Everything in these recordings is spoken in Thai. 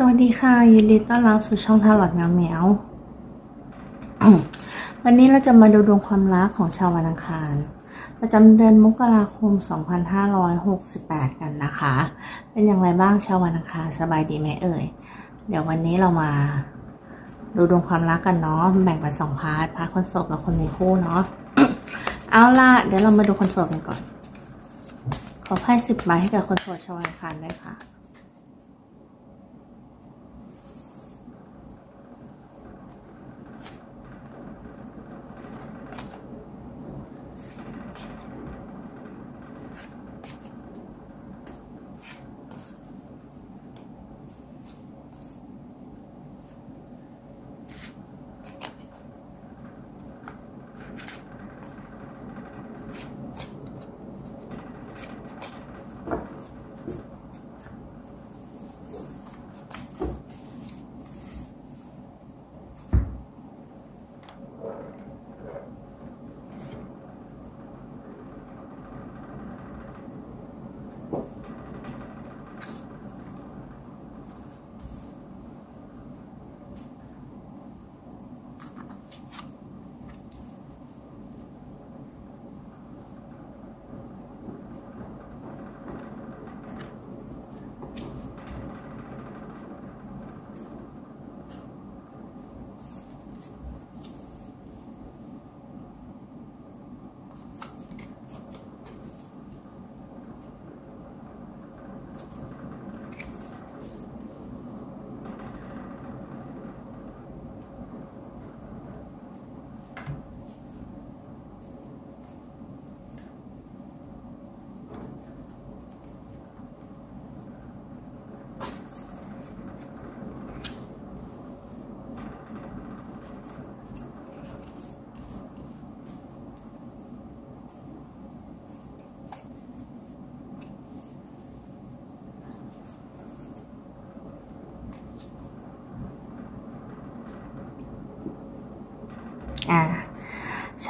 สวัสดีค่ะ ยินดีต้อนรับสู่ช่องทาร์ลอดแมวเหมียววันนี้เราจะมาดูดวงความรักของชาววันอังคาร ประจำเดือนมกราคม 2568 กันนะคะ เป็นอย่างไรบ้างชาววันอังคารสบายดีไหมเอ่ย เดี๋ยววันนี้เรามาดูดวงความรักกันเนาะแบ่งเป็นสองพาร์ทพาร์ทคนโสดกับคนมีคู่เนาะเอาล่ะเดี๋ยวเรามาดูคนโสดกันก่อน ขอไพ่สิบใบให้กับคนโสดชาววันอังคารด้วยค่ะ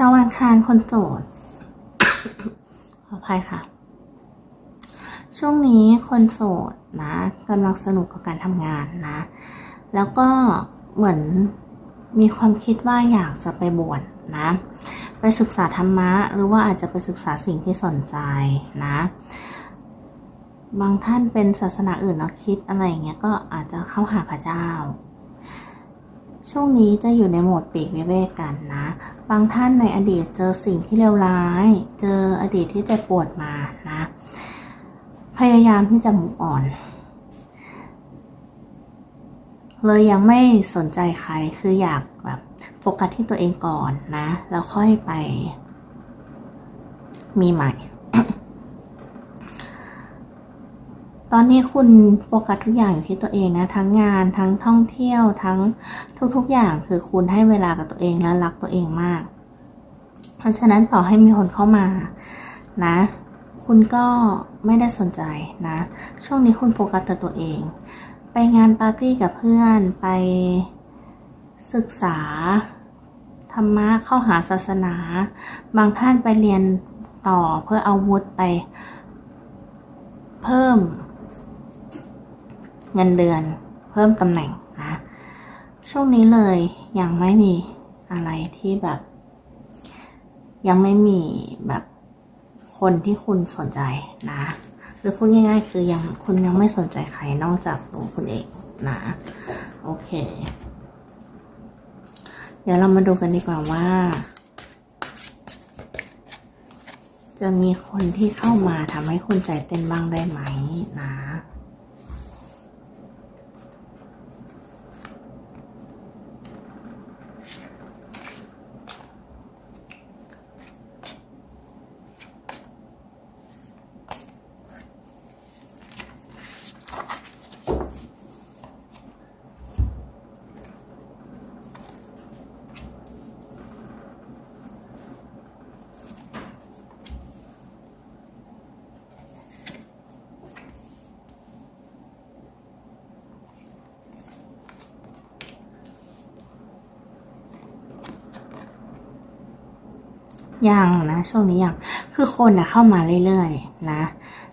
ชาวอังคารคนโสดขออภัยค่ะ ช่วงนี้คนโสดนะกำลังสนุกกับการทำงานนะ แล้วก็เหมือนมีความคิดว่าอยากจะไปบวชนะ ไปศึกษาธรรมะ หรือว่าอาจจะไปศึกษาสิ่งที่สนใจนะ บางท่านเป็นศาสนาอื่นแล้วคิดอะไรอย่างเงี้ยก็อาจจะเข้าหาพระเจ้า ช่วงนี้จะอยู่ในโหมดปีกวิเวกกันนะ บางท่านในอดีตเจอสิ่งที่เลวร้าย เจออดีตที่เจ็บปวดมานะ พยายามที่จะมุกอ่อน เลยยังไม่สนใจใคร คืออยากแบบโฟกัสที่ตัวเองก่อนนะ แล้วค่อยไปมีใหม่ ตอนนี้คุณโฟกัสทุกอย่างอยู่ที่ตัวเองนะ ทั้งงานทั้งท่องเที่ยวทั้งทุกๆอย่างคือคุณให้เวลากับตัวเองและรักตัวเองมาก เพราะฉะนั้นต่อให้มีคนเข้ามานะ คุณก็ไม่ได้สนใจนะ ช่วงนี้คุณโฟกัสแต่ตัวเอง ไปงานปาร์ตี้กับเพื่อนไปศึกษา ธรรมะเข้าหาศาสนา บางท่านไปเรียนต่อเพื่อเอาวุธไปเพิ่ม เงินเดือน เพิ่มตำแหน่งนะช่วงนี้เลยยังไม่มีอะไรที่แบบ ยังไม่มีแบบคนที่คุณสนใจนะหรือพูดง่ายๆ คือยังคุณยังไม่สนใจใครนอกจากตัวคุณเองนะโอเค เดี๋ยวเรามาดูกันดีกว่าว่า จะมีคนที่เข้ามาทำให้คุณใจเต้นบ้างได้ไหมนะ ยังนะช่วงนี้ยังคือคนนะเข้ามาเรื่อยๆนะ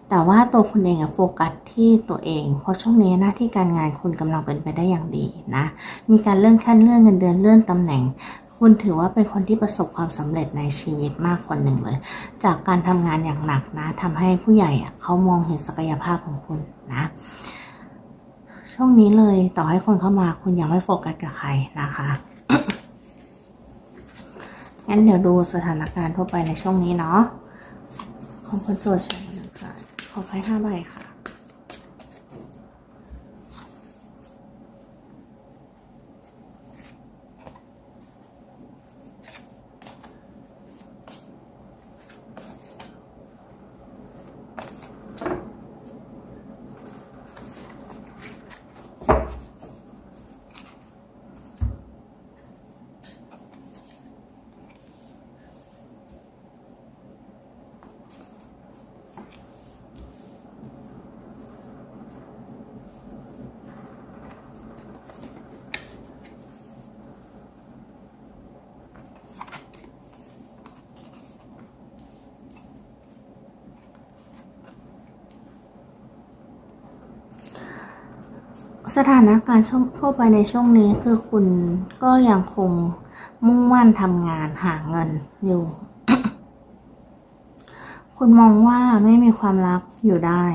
แต่ว่าตัวคุณเองอะโฟกัสที่ตัวเอง เพราะช่วงนี้หน้าที่การงานคุณกำลังเป็นไปได้อย่างดีนะ มีการเลื่อนขั้นเลื่อนเงินเดือนเลื่อนตำแหน่ง คุณถือว่าเป็นคนที่ประสบความสำเร็จในชีวิตมากคนหนึ่งเลย จากการทำงานอย่างหนักนะทำให้ผู้ใหญ่อะเขามองเห็นศักยภาพของคุณนะช่วงนี้เลยต่อให้คนเข้ามาคุณยังไม่โฟกัสกับใครนะคะ งั้นเดี๋ยวดูสถานการณ์ทั่วไปในช่วงนี้เนาะของคนโสดใช่ไหมคะขอไพ่ห้าใบค่ะ สถานการณ์ช่วงทั่วไปในช่วงนี้คือคุณก็ยังคงมุ่งมั่นทำงานหาเงินอยู่ คุณมองว่าไม่มีความรักอยู่ได้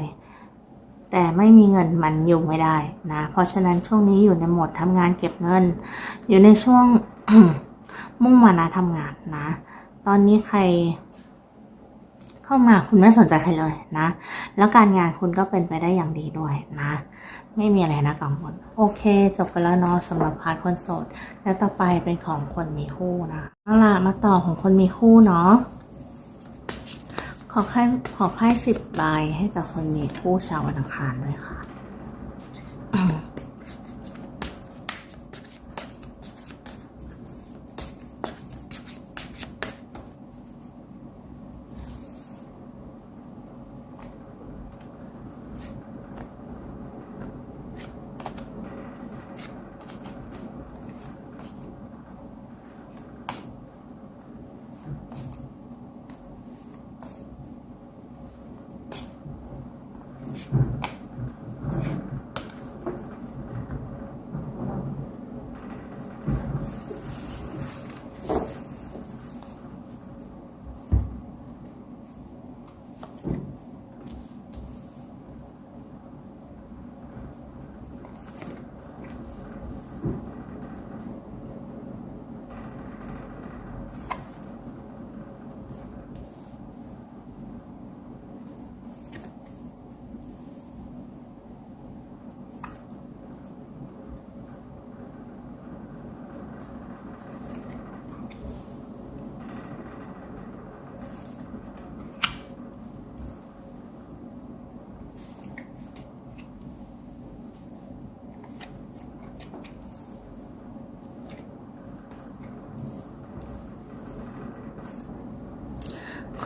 แต่ไม่มีเงินมันอยู่ไม่ได้นะ เพราะฉะนั้นช่วงนี้อยู่ในโหมดทำงานเก็บเงิน อยู่ในช่วงมุ่งมานะทำงานนะ ตอนนี้ใคร เข้ามาคุณไม่สนใจใครเลยนะ แล้วการงานคุณก็เป็นไปได้อย่างดีด้วยนะ ไม่มีอะไรนะกังวลโอเค จบไปแล้วเนาะสำหรับพาร์ทคนโสด แล้วต่อไปเป็นของคนมีคู่นะเอาล่ะมาต่อของคนมีคู่เนาะขอไพ่ขอไพ่สิบใบให้กับคนมีคู่ชาวอังคารด้วยค่ะ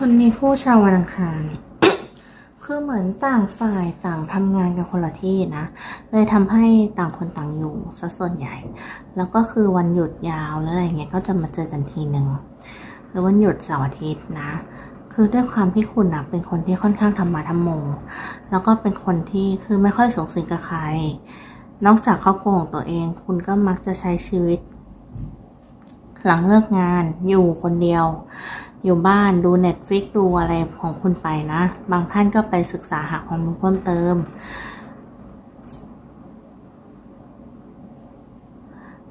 คนมีคู่ชาววันอังคารคือเหมือนต่างฝ่ายต่างทำงานกันคนละที่นะ เลยทำให้ต่างคนต่างอยู่ซะส่วนใหญ่ แล้วก็คือวันหยุดยาวหรืออะไรเงี้ยก็จะมาเจอกันทีหนึ่งหรือวันหยุดเสาร์อาทิตย์นะ คือด้วยความที่คุณนะเป็นคนที่ค่อนข้างทำมาทำโมแล้วก็เป็นคนที่คือไม่ค่อยสูงสิงกับใคร นอกจากครอบครัวของตัวเอง คุณก็มักจะใช้ชีวิต หลังเลิกงานอยู่คนเดียว อยู่บ้านดู Netflix ดูอะไรของคุณไปนะ บางท่านก็ไปศึกษาหาความรู้เพิ่มเติม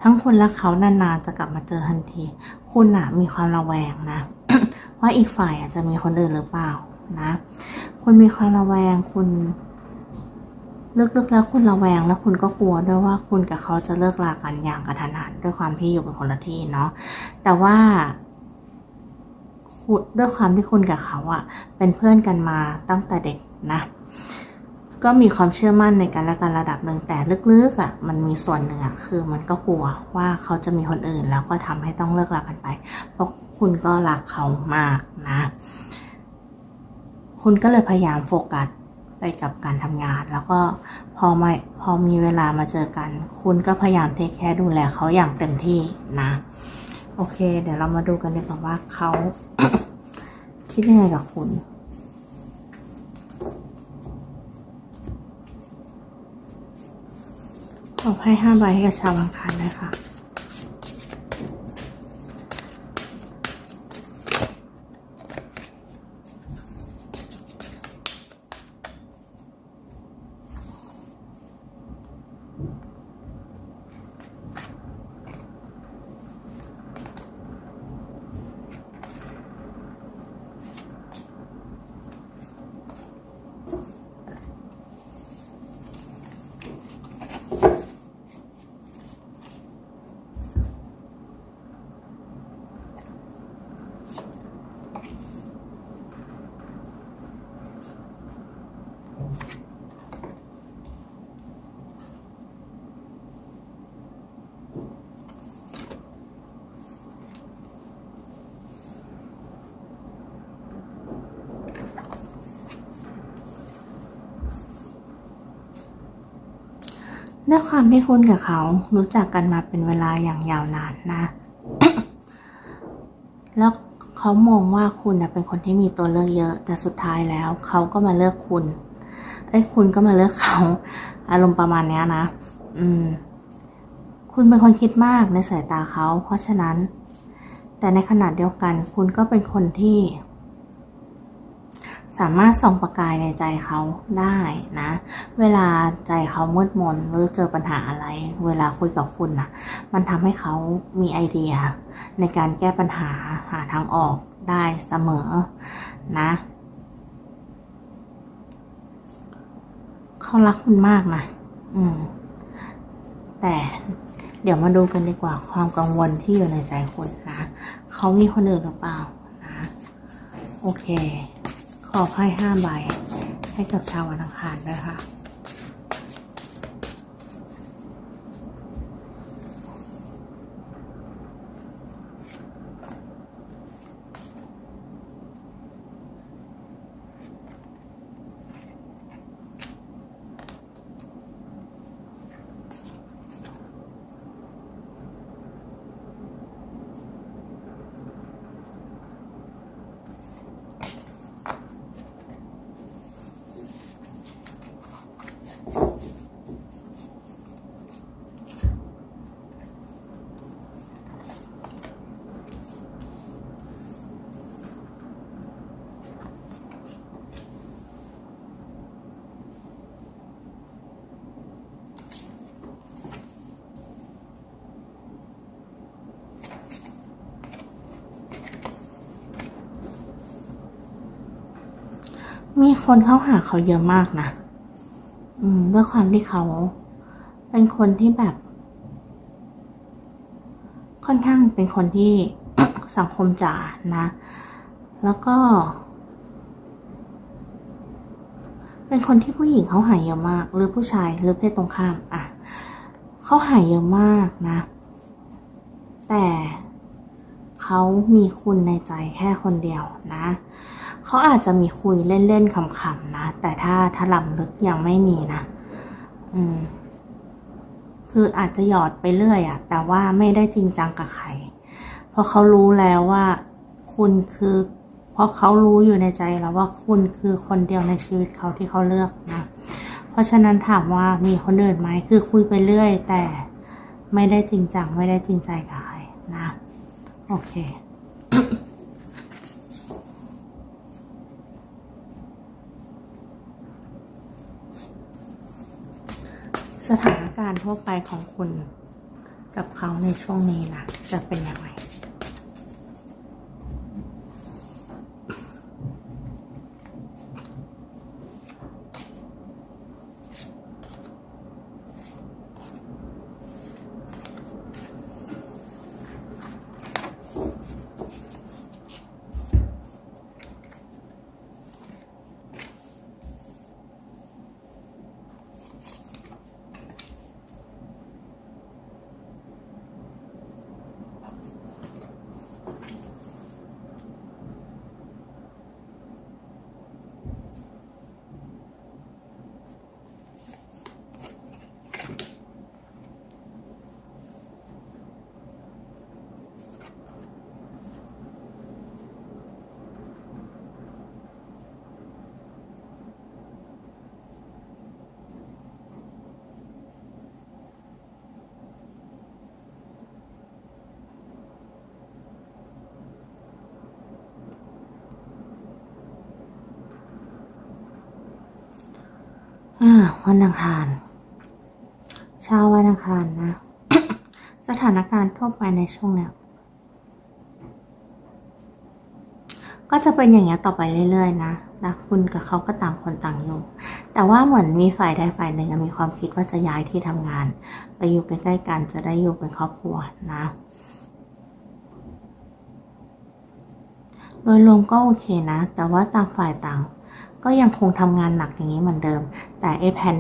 ทั้งคุณและเขานานๆจะกลับมาเจอทันที คุณอะมีความระแวงนะ ว่าอีกฝ่ายอาจจะมีคนอื่นหรือเปล่านะ คุณมีความระแวงคุณลึกๆแล้วคุณระแวงแล้วคุณก็กลัวด้วยว่าคุณกับเขาจะเลิกลากันอย่างกระทันหันด้วยความที่อยู่เป็นคนละที่เนาะแต่ว่า ด้วยความที่คุณกับเขาอะเป็นเพื่อนกันมาตั้งแต่เด็กนะ ก็มีความเชื่อมั่นในกันและกันระดับหนึ่งแต่ลึกๆอะมันมีส่วนหนึ่งอะคือมันก็กลัวว่าเขาจะมีคนอื่น แล้วก็ทำให้ต้องเลิกรากันไป เพราะคุณก็รักเขามากนะ คุณก็เลยพยายามโฟกัสไปกับการทำงาน แล้วก็พอมาพอมีเวลามาเจอกัน คุณก็พยายามเทคแคร์ดูแลเขาอย่างเต็มที่นะ โอเค เดี๋ยวเรามาดูกันดีกว่าว่าเขา คิดยังไงกับคุณ ขอให้ห้าใบให้กับชาวอังคารนะคะ ด้วยความที่คุณกับเขารู้จักกันมาเป็นเวลาอย่างยาวนานนะ แล้วเขามองว่าคุณเป็นคนที่มีตัวเลือกเยอะ แต่สุดท้ายแล้วเขาก็มาเลือกคุณไอ้คุณก็มาเลือกเขา อารมณ์ประมาณเนี้ยนะ อืม คุณเป็นคนคิดมากในสายตาเขา เพราะฉะนั้น แต่ในขณะเดียวกัน คุณก็เป็นคนที่ สามารถส่องประกายในใจเขาได้นะ เวลาใจเขามืดมนหรือเจอปัญหาอะไร เวลาคุยกับคุณนะมันทำให้เขามีไอเดีย ในการแก้ปัญหาหาทางออกได้เสมอนะ เขารักคุณมากนะอืม แต่เดี๋ยวมาดูกันดีกว่าความกังวลที่อยู่ในใจคุณนะ เขามีคนอื่นหรือเปล่านะ โอเค ขอไพ่ห้าใบ ให้กับชาววันอังคารด้วยค่ะ มีคนเข้าหาเขาเยอะมากนะอืมด้วยความที่เขา เป็นคนที่แบบ ค่อนข้างเป็นคนที่สังคมจ๋านะ แล้วก็ เป็นคนที่ผู้หญิงเขาหายเยอะมาก หรือผู้ชายหรือเพศตรงข้าม อะเขาหายเยอะมากนะ แต่เขามีคุณในใจแค่คนเดียวนะ เขาอาจจะมีคุยเล่นๆขำๆนะ แต่ถ้าถ้าลำลึกยังไม่มีนะ อืม คืออาจจะหยอดไปเรื่อยอะแต่ว่าไม่ได้จริงจังกับใคร เพราะเขารู้แล้วว่า คุณคือ เพราะเขารู้อยู่ในใจแล้วว่าคุณคือคนเดียวในชีวิตเขาที่เขาเลือกนะ เพราะฉะนั้นถามว่ามีคนอื่นไหม คือคุยไปเรื่อย แต่ไม่ได้จริงจัง ไม่ได้จริงใจกับใครนะ โอเค ส ถานการณ์ทั่วไปของคุณกับเขาในช่วงนี้นะจะเป็นยังไง วันอังคารเช้าวันอังคารนะ สถานการณ์ทั่วไปในช่วงเนี้ยก็จะเป็นอย่างเงี้ยต่อไปเรื่อยๆนะนะคุณกับเขาก็ต่างคนต่างอยู่ แต่ว่าเหมือนมีฝ่ายใดฝ่ายหนึ่งมีความคิดว่าจะย้ายที่ทำงาน ไปอยู่ใกล้ๆกันจะได้อยู่เป็นครอบครัวนะ โดยรวมก็โอเคนะ แต่ว่าต่างฝ่ายต่าง ก็ยังคงทำงานหนักอย่างนี้เหมือนเดิม แต่ไอ้แผ่น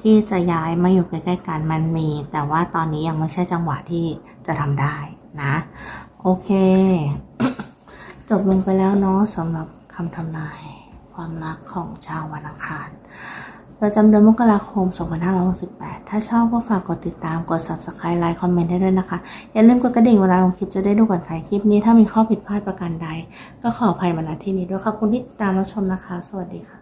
ที่จะย้ายมาอยู่ใกล้ๆกันมันมี แต่ว่าตอนนี้ยังไม่ใช่จังหวะที่จะทำได้นะ โอเค จบลงไปแล้วเนาะสำหรับคำทำนายความรักของชาววันอังคาร ประจำเดือนมกราคม 2568 ถ้าชอบก็ฝากกดติดตาม กด subscribe ไลค์ คอมเมนต์ได้ด้วยนะคะ อย่าลืมกดกระดิ่งเวลาลงคลิปจะได้ดูก่อนใครคลิปนี้ถ้ามีข้อผิดพลาดประการใด ก็ขออภัยมาณที่นี้ด้วยขอบคุณที่ติดตามรับชมนะคะ สวัสดีค่ะ